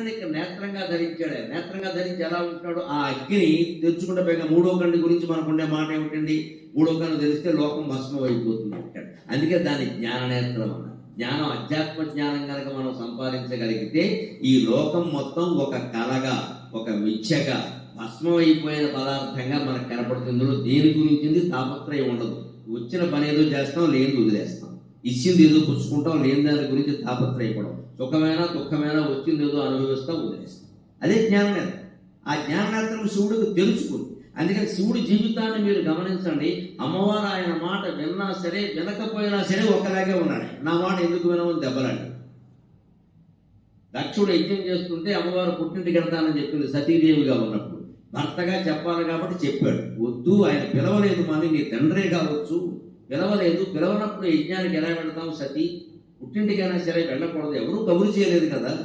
అగ్నిని ఇక్కడ నేత్రంగా ధరించాడు. నేత్రంగా ధరించి ఎలా ఉంటాడు ఆ అగ్ని తెరుచుకుంటే పైగా మూడో కండి గురించి మనకుండే మాట ఏమిటండి? మూడో కన్ను తెలిస్తే లోకం భస్మం అయిపోతుంది అంటాడు. అందుకే దాని జ్ఞాన నేత్రం అన్న జ్ఞానం అధ్యాత్మ జ్ఞానం కనుక మనం సంపాదించగలిగితే ఈ లోకం మొత్తం ఒక కలగా ఒక మిథ్యగా భస్మం అయిపోయిన పదార్థంగా మనకు కనపడుతుంది దేని గురించి తాపత్రయం ఉండదు. వచ్చిన పని ఏదో చేస్తాం లేని వదిలేస్తాం. ఇచ్చింది ఏదో పుచ్చుకుంటాం లేని దాని గురించి తాపత్రయపడం సుఖమైనా దుఃఖమైనా వచ్చింది ఏదో అనుభవిస్తాం వదిలేస్తాం. అదే జ్ఞాననేత్రం ఆ జ్ఞాననేత్రం శివుడికి తెలుసుకుంది. అందుకని శివుడి జీవితాన్ని మీరు గమనించండి. అమ్మవారు ఆయన మాట విన్నా సరే వినకపోయినా సరే ఒకలాగే ఉన్నాడు నా మాట ఎందుకు వినమని దెబ్బలాడి దక్షుడు యజ్ఞం చేస్తుంటే అమ్మవారు పుట్టింటికి వెళ్తానని చెప్పింది సతీదేవిగా ఉన్నప్పుడు. భర్తగా చెప్పాలి కాబట్టి చెప్పాడు. వద్దు ఆయన పిలవలేదు మరి నీ తండ్రే కావచ్చు. పిలవలేదు. పిలవనప్పుడు యజ్ఞానికి ఎలా వెళ్తాం సతీ? పుట్టింటికైనా సరే వెళ్ళకూడదు. ఎవరూ కబురు చేయలేదు కదా.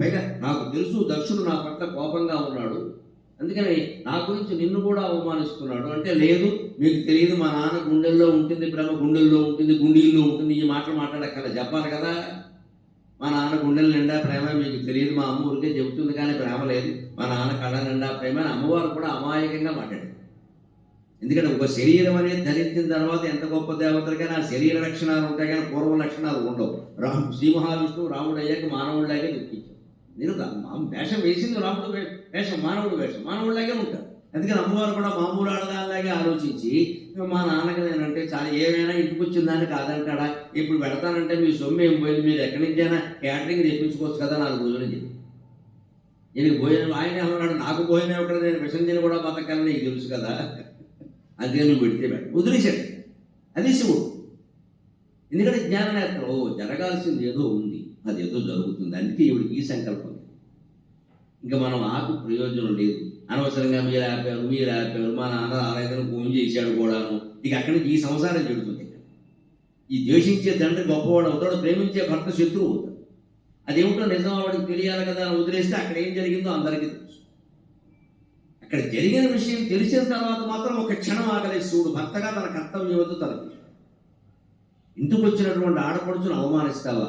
పైగా నాకు తెలుసు దక్షుడు నా పట్ల కోపంగా ఉన్నాడు. అందుకని నా గురించి నిన్ను కూడా అవమానిస్తున్నాడు. అంటే లేదు మీకు తెలియదు మా నాన్న గుండెల్లో ఉంటుంది ప్రేమ గుండెల్లో ఉంటుంది గుండీల్లో ఉంటుంది. ఈ మాటలు మాట్లాడక్కల చెప్పాలి కదా. మా నాన్న గుండెల నిండా ప్రేమ మీకు తెలియదు మా అమ్మ ఊరికే చెబుతుంది కానీ ప్రేమ లేదు. మా నాన్న కళ్ళ నిండా ప్రేమ అని అమ్మవారు కూడా అమాయకంగా మాట్లాడారు. ఎందుకంటే ఒక శరీరం అనేది ధరించిన తర్వాత ఎంత గొప్ప దేవతలకైనా ఆ శరీర లక్షణాలు ఉంటాయి కానీ పూర్వ లక్షణాలు ఉండవు. రాము శ్రీ మహావిష్ణువు రాముడు అయ్యాక మానవుడిలాగే దుఃఖించాడు నేను మా- వేషం వేసింది రాముడు వేషం మానవుడు వేషం మానవుడిలాగే ఉంటాడు అందుకని అమ్మవారు కూడా మామూలు ఆడదానిలాగే ఆలోచించి మా నాన్నకి నేనంటే చాలా ఏమైనా ఇంటికి వచ్చిన దాన్ని కాదంటాడా? ఇప్పుడు పెడతానంటే మీ సొమ్ము ఏం పోయింది? మీరు ఎక్కడి నుంచైనా క్యాటరింగ్ తెప్పించుకోవచ్చు కదా నాలుగు రోజులు చెప్పి. నేను భోజనం ఆయన ఏమన్నాడు నాకు భోజనం ఎక్కడ నేను విషం తిని కూడా బతకాలని నీకు తెలుసు కదా అందుకే నువ్వు పెడితే పెట్ట వదిలేశాడు. అది శివుడు. ఎందుకంటే జ్ఞాననేత్రలో ఓ జరగాల్సింది ఏదో ఉంది. అది ఏదో జరుగుతుంది. అందుకే ఇవిడికి ఈ సంకల్పం. ఇంకా మనం ఆకు ప్రయోజనం లేదు. అనవసరంగా మీరు ఆపారు మీరు ఆపారు. మా నాన్న ఆరాధన ఫోన్ చేశాడు కూడాను. ఇక అక్కడి నుంచి ఈ సంసారం జరుగుతుంది ఈ ద్వేషించే తండ్రి గొప్పవాడు అవుతాడు ప్రేమించే భర్త శత్రువు అవుతాడు. అదేమిటో నిజం వాడికి తెలియాలి కదా అని వదిలేస్తే అక్కడ ఏం జరిగిందో అందరికీ తెలుసు. ఇక్కడ జరిగిన విషయం తెలిసిన తర్వాత మాత్రం ఒక క్షణం ఆగలేదు శివుడు భర్తగా తన కర్తవ్యం వద్దు తనకు ఇంటికి వచ్చినటువంటి ఆడపడుచును అవమానిస్తావా?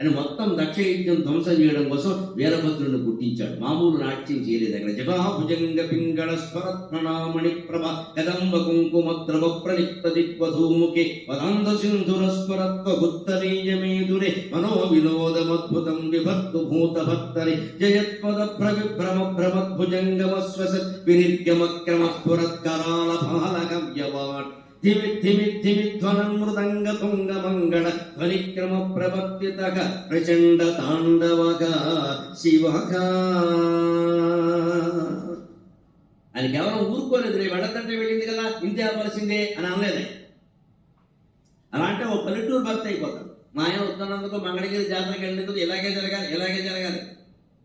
అని మొత్తం దక్ష యజ్ఞం ధ్వంసం చేయడం కోసం వీరభద్రుని పుట్టించాడు మామూలు నాట్యం చేయలేదు అక్కడ. జగా భుజంగ పింగళ స్వరత్మణామణి ప్రభ కదంబ కుంకుమ ద్రవ ప్రలిప్త దిగ్వధూముఖి పదాంధ సింధుర స్వరత్వ గుత్తరీయమేదురే మనో వినోదమద్భుతం విభక్తు భూత భక్తరి జయత్పద ప్రవిభ్రమ భ్రమద్భుజంగమస్వసత్ వినిర్గమక్రమ స్ఫురత్కరాల పాలకవ్యవాట్ ధిమి ధిమి ధిమి ధ్వనం మృదంగ తుంగ మంగళ ధ్వనిక్రమ ప్రవర్తితక ప్రచండ తాండవగా శివగా అని కేవలం ఊరుకోలేదు రే వెళ్ళదంటే వెళ్ళింది కదా ఇంతే అవ్వాల్సిందే అని అనలేదు అలా అంటే ఓ పల్లెటూరు భర్త అయిపోతాడు మా ఆయన వస్తున్నందుకు మంగళగిరి జాతరకి వెళ్ళినందుకు ఇలాగే జరగాలి ఇలాగే జరగాలి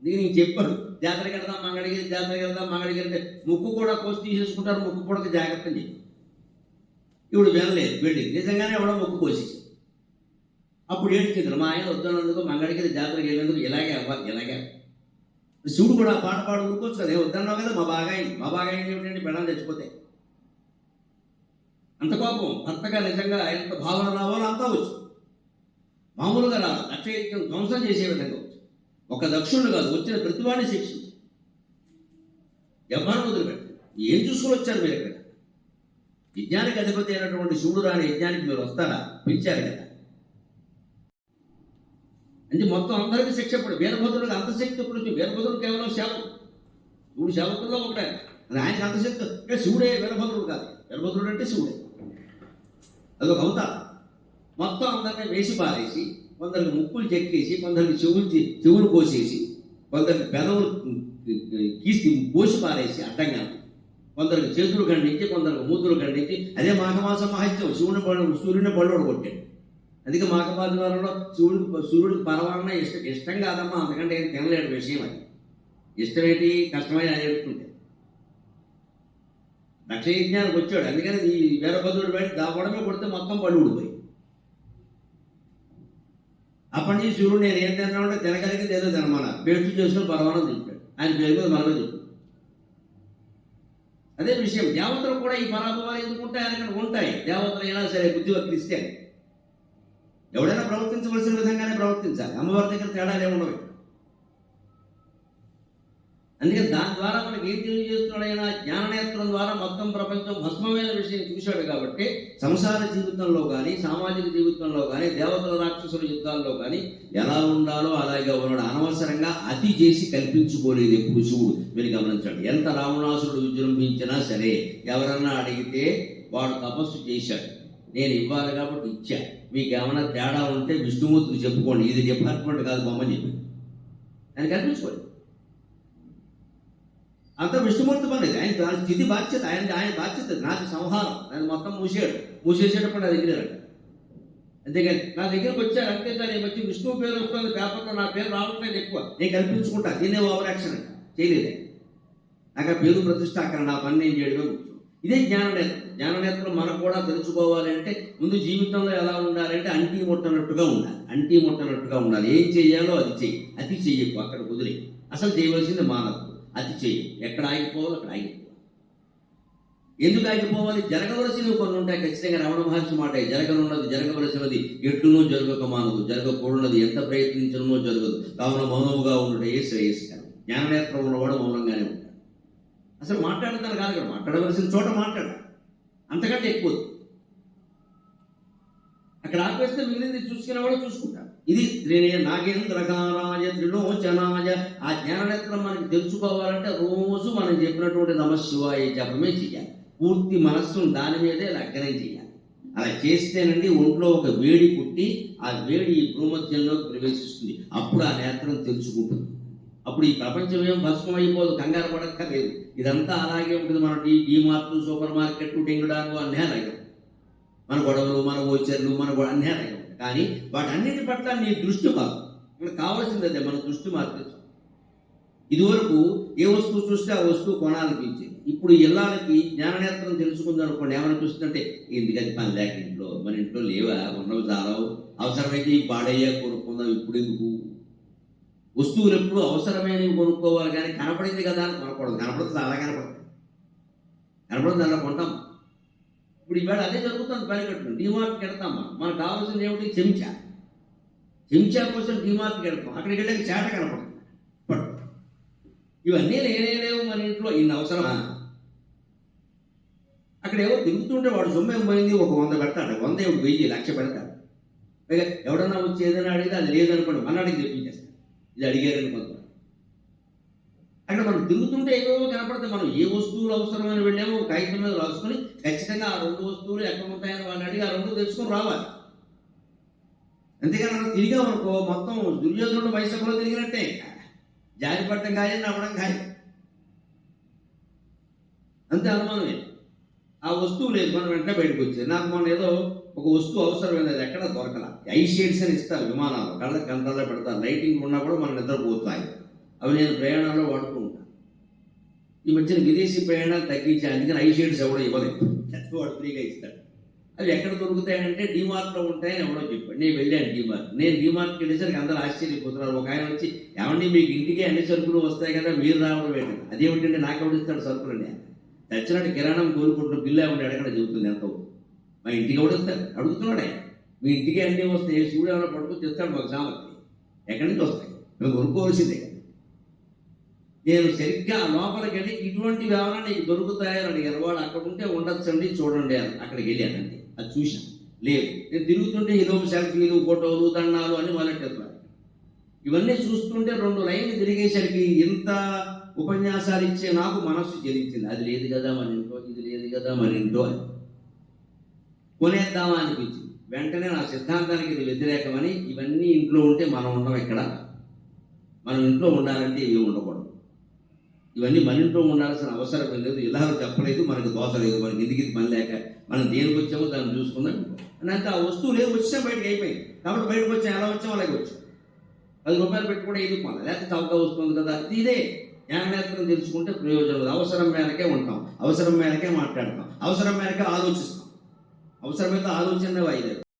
ఇది నేను చెప్పాడు జాతరకి వెళ్దాం మంగళగిరి జాతరకి వెళ్దాం మంగళగిరి అంటే ముక్కు కూడా కోసి తీసేసుకుంటారు ముక్కు కూడా జాగ్రత్త చెప్పి ఇప్పుడు వినలేదు. వెళ్ళింది నిజంగానే ఎవడో మొక్కు కోసేసి అప్పుడు ఏడ్చింది మా ఆయన వద్దన్నందుకు మంగళగిరి జాతరకి వెళ్ళినందుకు ఇలాగే అవ్వాలి ఇలాగే శివుడు కూడా ఆ పాట పాడు ఊరుకోవచ్చు కదా వద్దన్నావు కదా మా బాగా అయింది మా బాగా అయింది ఏమిటంటే పెళ్ళం చచ్చిపోతే అంత కోపం భర్తగా నిజంగా ఎంత భావన రావాలో అంతా వచ్చు. మామూలుగా రాదు లక్షయజ్ఞం ధ్వంసం చేసే విధంగా వచ్చు. ఒక దక్షుడు కాదు వచ్చిన ప్రతివాడిని శిక్షించి. ఎవరు వదిలిపెట్టారు ఏం చూసుకొని వచ్చారు మీరు ఇక్కడ? యజ్ఞానికి అధిపతి అయినటువంటి శివుడు రాని యజ్ఞానికి మీరు వస్తారా? పిలిచారు కదా. అంటే మొత్తం అందరికీ శిక్ష పడి వీరభద్రుడికి అంత శక్తి ఇప్పుడు వీరభద్రుడు కేవలం సేవకు శివుడు సేవకుల్లో ఒకటే. ఆయనకి అంత శక్తి. అంటే శివుడే వీరభద్రుడు కాదు. వీరభద్రుడు అంటే శివుడే అదొక అవతారం. మొత్తం అందరినీ వేసి పారేసి కొందరికి ముక్కులు చెక్కేసి కొందరికి చెవులు చెవులు కోసేసి కొందరికి పెదవులు కీసి కోసి పారేసి అడ్డంగా కొందరికి చేతులు ఖండించి కొందరికి మూతులు ఖండించి అదే మాఘమాస మహత్యం. శివుని పళ్ళు సూర్యుని పళ్ళు కొట్టాడు అందుకే మాఘమాసంలో శివుడికి సూర్యుడికి పరవాలన్న ఇష్టం ఇష్టం కాదమ్మా అంతకంటే ఏం తినలేడు విషయం అది. ఇష్టమేంటి కష్టమై అని చెప్తుంటే దక్షయజ్ఞానికి వచ్చాడు. అందుకని ఈ వీరభద్రుడు బయట దాపడమే కొడితే మొత్తం పళ్ళు ఊడిపోయి. అప్పటి నుంచి సూర్యుడు నేను ఏం తిన్నామంటే తినగలిగితే ఏదో తినమన పేర్చి చేసుకుని పరమానం చెప్పాడు. ఆయన పేరు మీద మనమే చెప్పాడు. అదే విషయం. దేవతలు కూడా ఈ పరాభవాలు ఎందుకు ఉంటాయి అని ఉంటాయి. దేవతలు అయినా సరే బుద్ధివర్తిస్తే ఎవడైనా ప్రవర్తించవలసిన విధంగానే ప్రవర్తించాలి. అమ్మవారి దగ్గర తేడాలు ఏమి ఉండవు. అందుకని దాని ద్వారా మనకి ఏం తెలియజేస్తున్నాడు ఆయన? జ్ఞాననేత్రం ద్వారా మొత్తం ప్రపంచం భస్మమైన విషయం చూశాడు కాబట్టి సంసార జీవితంలో కానీ సామాజిక జీవితంలో కానీ దేవతల రాక్షసుల యుద్ధాల్లో కానీ ఎలా ఉండాలో అలాగే ఉన్నాడు. అనవసరంగా అతి చేసి కల్పించుకోలేదు ఎప్పుడు శివుడు. మీరు గమనించండి ఎంత రావణాసురుడు విజృంభించినా సరే ఎవరన్నా అడిగితే వాడు తపస్సు చేశాడు. నేను ఇవ్వాలి కాబట్టి ఇచ్చా. మీకు ఏమైనా తేడా ఉంటే విష్ణుమూర్తికి చెప్పుకోండి. ఇది డిపార్ట్మెంట్ కాదు బొమ్మని చెప్పి ఆయన కల్పించుకోండి. అంత విష్ణుమూర్తి పని ఆయన దాని స్థితి బాధ్యత ఆయన ఆయన బాధ్యత నాకు సంహారం. ఆయన మొత్తం మూసాడు. మూసేసేటప్పుడు నా దగ్గర అంతేకాని అంతేగాని నా దగ్గరకు వచ్చారు అంతే నేను వచ్చి విష్ణువు పేరు వస్తుంది పేపర్లో నా పేరు రావట్లేదు ఎక్కువ. నేను కల్పించుకుంటా దీన్నే ఓవర్ యాక్షన్ అంట చేయలేదే. నాకు ఆ పేరు ప్రతిష్ట అక్కడ నా పని నేను చేయడమే ముఖ్యం. ఇదే జ్ఞాననేత్రం. జ్ఞాననేత్రం మనం కూడా తెలుసుకోవాలి అంటే ముందు జీవితంలో ఎలా ఉండాలంటే అంటీ ముట్టనట్టుగా ఉండాలి. అంటీ ముట్టనట్టుగా ఉండాలి. ఏం చెయ్యాలో అది చెయ్యి. అతి చెయ్యకు అక్కడ కుదిరి. అసలు చేయవలసింది మానవద్దు అతి చేయి ఎక్కడ ఆగిపోవాలో అక్కడ ఆగిపోవాలి ఎందుకు ఆగిపోవాలి? జరగవలసినవి కొన్ని ఉంటాయి ఖచ్చితంగా రమణ మహర్షి మాట జరగనున్నది జరగవలసినది ఎట్లునో జరగక మానదు. జరగకూడనది ఎంత ప్రయత్నించడమో జరగదు. కావున మౌనముగా ఉండటే శ్రేయస్కరం జ్ఞాననేత్రం ఉన్నవాడు మౌనంగానే ఉంటాడు. అసలు మాట్లాడతాను కాదు మాట్లాడవలసిన చోట మాట్లాడాలి అంతకంటే ఎక్కువ అక్కడ ఆపేస్తే మిగిలింది చూసుకునేవాడు చూసుకుంటారు. ఇది త్రినే నాగేంద్రకారాయ త్రిలోచనాయ. ఆ జ్ఞాననేత్రం మనకి తెలుసుకోవాలంటే రోజు మనం చెప్పినటువంటి నమశివాయ జపమే చేయాలి పూర్తి మనస్సును దాని మీదే లగ్నం చేయాలి అలా చేస్తేనండి ఒంట్లో ఒక వేడి పుట్టి ఆ వేడి ఈ భూమధ్యంలోకి ప్రవేశిస్తుంది. అప్పుడు ఆ నేత్రం తెలుసుకుంటుంది. అప్పుడు ఈ ప్రపంచం ఏం భస్మం అయిపోదు కంగారు పడక్కర్లేదు. ఇదంతా అలాగే ఉంటుంది. మన T D mart supermarket టింగుడాను అన్నీ అలాగే మన గొడవలు మన ఓచర్లు మన అన్యాయం కానీ వాటన్నిటి పట్ల నీ దృష్టి మార్పు కావాల్సింది అదే మన దృష్టి మార్పు ఇదివరకు ఏ వస్తువు చూస్తే ఆ వస్తువు కొనాలనిపించింది. ఇప్పుడు ఇళ్ళకి జ్ఞాననేత్రం తెలుసుకుందాం అనుకోండి ఏమనిపిస్తుందంటే ఎందుకని పని లేక ఇంట్లో? మన ఇంట్లో లేవా? ఉన్నవి చాలా అవసరమైతే ఈ పాడయ్యా కొనుక్కుందాం. ఇప్పుడు ఎందుకు? వస్తువులు ఎప్పుడు అవసరమైనవి కొనుక్కోవాలి కానీ కనపడింది కదా అని కొనకూడదు. కనపడుతుంది అలా కనపడుతుంది కనపడుతుంది అలా కొంటాం. ఇప్పుడు ఈవేళ అదే జరుగుతుంది పరిగెట్టు డిమార్ట్కి వెళ్తాం మనం. మనకు కావాల్సింది ఏమిటి? చెంచా. చెంచా కోసం డిమార్ట్కి వెళ్తాం అక్కడికి వెళ్ళాక చేట కనపడుతుంది పట్టు. ఇవన్నీ లేనేలేవు మన ఇంట్లో ఇన్ని అవసరమా? అక్కడ ఏవో తిరుగుతుంటే వాడు సొమ్ము పోయింది ఒక వంద పెడతాడు వంద ఏమిటి? వెయ్యి లక్ష పెడతాడు. పైగా ఎవడన్నా వచ్చి ఏదైనా అడిగితే అది లేదనుకోండి మన్నాడికి తెప్పించేస్తాడు. ఇది అడిగారని అక్కడ మనం తిరుగుతుంటే ఏవేవో కనపడతాయి మనం ఏ వస్తువులు అవసరమని వెళ్ళామో ఒక కాగితం మీద రాసుకొని ఖచ్చితంగా ఆ రెండు వస్తువులు ఎక్కడ ఉంటాయని వాళ్ళని అడిగి ఆ రెండు తెలుసుకొని రావాలి. అంతేకాని మనం తిరిగామనుకో మొత్తం దుర్యోధనుడు వైసభలో తిరిగినట్టే. జారి పడటం కానీ నవ్వడం కానీ. అంతే అనుమానమే ఆ వస్తువు లేదు. మనం వెంటనే బయటకు వచ్చేది. నాకు మొన్న ఏదో ఒక వస్తువు అవసరం లేదు ఎక్కడ దొరకల. ఐ షేడ్స్ అని ఇస్తారు విమానాలు. కళ్ళ కంట్రోల్లో పెడతారు. లైటింగ్ ఉన్నా కూడా మనం నిద్రపోతాయి. అవి నేను ప్రయాణంలో వాడుతూ ఉంటాను. ఈ మధ్యన విదేశీ ప్రయాణాలు తగ్గించాను అందుకని ఐ షేడ్స్ ఎవడో ఇవ్వలేదు వాడు ఫ్రీగా ఇస్తాడు. అవి ఎక్కడ దొరుకుతాయంటే డిమార్ట్లో ఉంటాయని ఎవడో చెప్పాడు నేను వెళ్ళాను డిమార్ట్. నేను డిమార్ట్కి వెళ్ళేసరికి అందరూ ఆశ్చర్యపోతున్నారు. ఒక ఆయన వచ్చి ఏమండి మీకు ఇంటికే అన్ని సరుకులు వస్తాయి కదా మీరు రావడం ఏంటి? అదేమిటంటే నాకు ఎవడిస్తాడు సరుకులు అండి తెచ్చినట్టు కిరాణం కోరుకుంటున్న బిల్లు ఏమంటే అడగడం చెబుతుంది ఎంత. మా ఇంటికి ఎవడిస్తాడు అడుగుతున్నాడే మీ ఇంటికి అన్నీ వస్తాయి. శివుడు ఏమైనా పడుకుని తెస్తాడు మాకు సామర్థ్యం ఎక్కడి నుంచి వస్తాయి? మేము కొనుక్కోవాల్సిందే. నేను సరిగ్గా లోపలికి వెళ్ళి ఇటువంటివి ఏమైనా నీకు దొరుకుతాయని అడిగారు. వాడు అక్కడ ఉంటే ఉండొచ్చండి చూడండి అని అక్కడికి వెళ్ళానండి అది చూశాను. లేదు. నేను తిరుగుతుంటే ఏదో సెల్ఫీలు ఫోటోలు దండాలు అని మొదలెట్టారు ఇవన్నీ చూస్తుంటే రెండు లైన్లు తిరిగేసరికి ఇంత ఉపన్యాసాలు ఇచ్చే నాకు మనస్సు చెలించింది అది లేదు కదా మన ఇంట్లో ఇది లేదు కదా మన ఇంట్లో అని. కొనేద్దామా అనిపించింది. వెంటనే నా సిద్ధాంతానికి ఇది వ్యతిరేకమని ఇవన్నీ ఇంట్లో ఉంటే మనం ఉండం ఎక్కడ? మనం ఇంట్లో ఉండాలంటే ఇవి ఉండకూడదు. ఇవన్నీ మన ఇంట్లో ఉండాల్సిన అవసరం లేదు. ఇలా చెప్పలేదు. మనకు దోశ లేదు. మనకి ఎందుకు ఇది పని లేక మనం దేనికి వచ్చామో దాన్ని చూసుకుందాం. అని ఆ వస్తువు లేదు. వచ్చా బయటకు అయిపోయింది. కాబట్టి బయటకు వచ్చాం ఎలా వచ్చాం అలాగే వచ్చాం. పది రూపాయలు పెట్టి కూడా ఎందుకు కొనాలి? లేకపోతే చౌక వస్తుంది కదా. ఇదే. జ్ఞాననేత్రం తెలుసుకుంటే ప్రయోజనం లేదు. అవసరం మేరకే ఉంటాం. అవసరం మేరకే మాట్లాడతాం. అవసరం మేరకే ఆలోచిస్తాం. అవసరమైతే ఆలోచన వాయిదారు